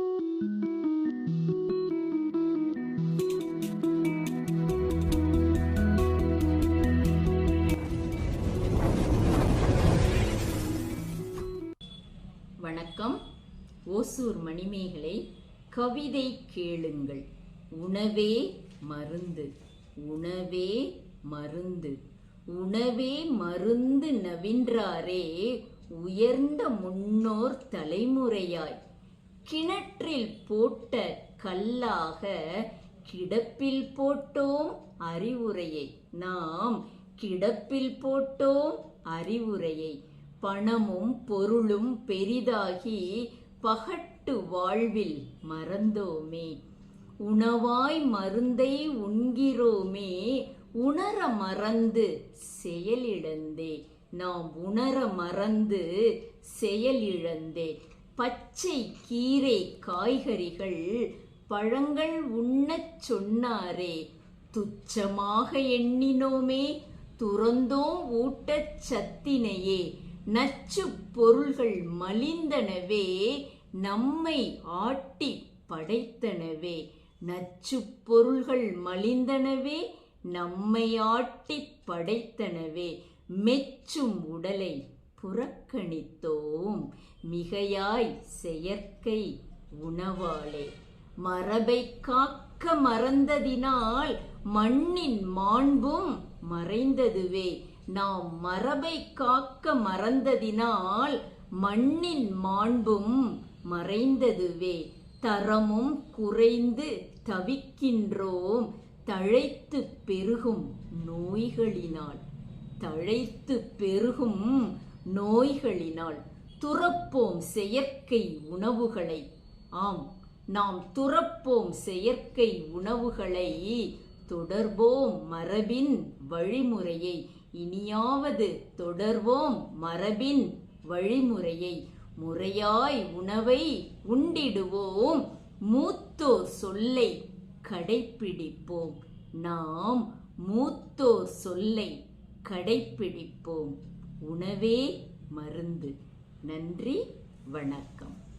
வணக்கம். ஓசூர் மணிமேகலை கவிதை கேளுங்கள். உணவே மருந்து. உணவே மருந்து. உணவே மருந்து நவின்றாரே. உயர்ந்த முன்னோர் தலைமுறையாய். கிணற்றில் போட்ட கல்லாக கிடப்பில் போட்டோம் அறிவுரையை. நாம் கிடப்பில் போட்டோம் அறிவுரையை. பணமும் பொருளும் பெரிதாகி பகட்டு வாழ்வில் மறந்தோமே. உணவாய் மருந்தை உண்கிறோமே. உணர மறந்து செயலிழந்தே. நாம் உணர மறந்து செயலிழந்தே. பச்சை கீரை காய்கறிகள் பழங்கள் உண்ணச் சொன்னாரே. துச்சமாக எண்ணினோமே துறந்தோம் ஊட்டச் சத்தினையே. நச்சு பொருள்கள் மலிந்தனவே நம்மை ஆட்டி படைத்தனவே. நச்சு பொருள்கள் மலிந்தனவே நம்மை ஆட்டி படைத்தனவே. மெச்சும் உடலை புறக்கணித்தோம். மிகையாய் செயற்கை உணவாளே மரபை காக்க மறந்ததினால் மண்ணின் மாண்பும் மறைந்ததுவே. நாம் மரபை காக்க மறந்ததினால் மண்ணின் மாண்பும் மறைந்ததுவே. தரமும் குறைந்து தவிக்கின்றோம். தழைத்து பெருகும் நோய்களினால். தழைத்து பெருகும் நோய்களினால் துறப்போம் செயற்கை உணவுகளை. ஆம் நாம் துறப்போம் செயற்கை உணவுகளை. தொடர்வோம் மரபின் வழிமுறையை. இனியாவது தொடர்வோம் மரபின் வழிமுறையை. முறையாய் உணவை உண்டிடுவோம் மூத்தோர் சொல்லை கடைப்பிடிப்போம். நாம் மூத்தோர் சொல்லை கடைப்பிடிப்போம். உணவே மருந்து. நன்றி வணக்கம்.